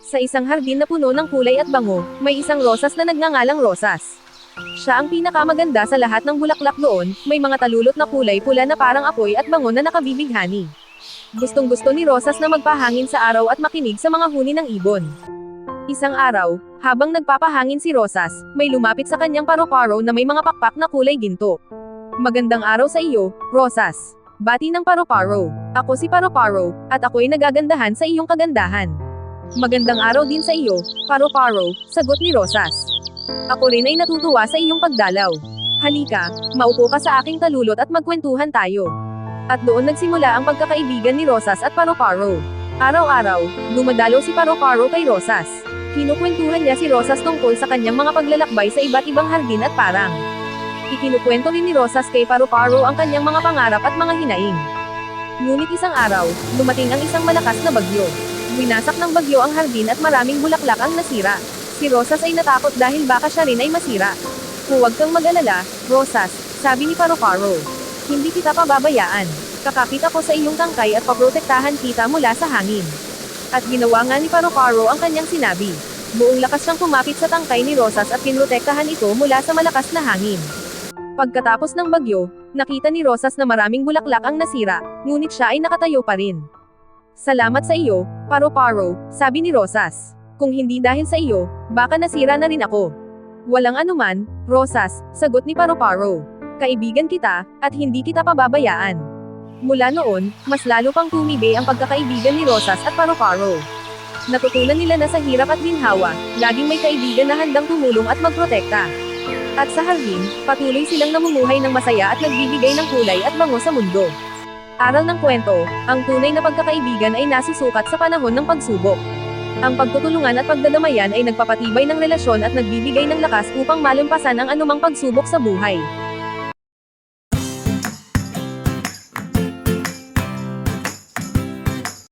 Sa isang hardin na puno ng kulay at bango, may isang rosas na nagngangalang rosas. Siya ang pinakamaganda sa lahat ng bulaklak doon, may mga talulot na kulay pula na parang apoy at bango na nakabibighani. Gustong gusto ni Rosas na magpahangin sa araw at makinig sa mga huni ng ibon. Isang araw, habang nagpapahangin si Rosas, may lumapit sa kanyang paro-paro na may mga pakpak na kulay ginto. Magandang araw sa iyo, Rosas. Bati ng paro-paro. Ako si paro-paro, at ako'y nagagandahan sa iyong kagandahan. Magandang araw din sa iyo, paro-paro, sagot ni Rosas. Ako rin ay natutuwa sa iyong pagdalaw. Halika, maupo ka sa aking talulot at magkwentuhan tayo. At doon nagsimula ang pagkakaibigan ni Rosas at Paro-Paro. Araw-araw, dumadalo si Paro-Paro kay Rosas. Kinukwentuhan niya si Rosas tungkol sa kanyang mga paglalakbay sa iba't ibang hardin at parang. Ikinukwento rin ni Rosas kay Paro-Paro ang kanyang mga pangarap at mga hinaing. Ngunit isang araw, dumating ang isang malakas na bagyo. Winasak ng bagyo ang hardin at maraming bulaklak ang nasira. Si Rosas ay natakot dahil baka siya rin ay masira. Huwag kang mag-alala, Rosas, sabi ni Paro-Paro. Hindi kita pababayaan. Kakapit ako sa iyong tangkay at paprotektahan kita mula sa hangin. At ginawa nga ni Paro-Paro ang kanyang sinabi. Buong lakas siyang kumapit sa tangkay ni Rosas at pinrotektahan ito mula sa malakas na hangin. Pagkatapos ng bagyo, nakita ni Rosas na maraming bulaklak ang nasira, ngunit siya ay nakatayo pa rin. Salamat sa iyo, Paro-Paro, sabi ni Rosas. Kung hindi dahil sa iyo, baka nasira na rin ako. Walang anuman, Rosas, sagot ni Paro-Paro. Kaibigan kita, at hindi kita pababayaan. Mula noon, mas lalo pang tumibay ang pagkakaibigan ni Rosas at Paro-Paro. Natutunan nila na sa hirap at ginhawa, laging may kaibigan na handang tumulong at magprotekta. At sa hardin, patuloy silang namumuhay ng masaya at nagbibigay ng kulay at bango sa mundo. Aral ng kwento, ang tunay na pagkakaibigan ay nasusukat sa panahon ng pagsubok. Ang pagtutulungan at pagdadamayan ay nagpapatibay ng relasyon at nagbibigay ng lakas upang malumpasan ang anumang pagsubok sa buhay.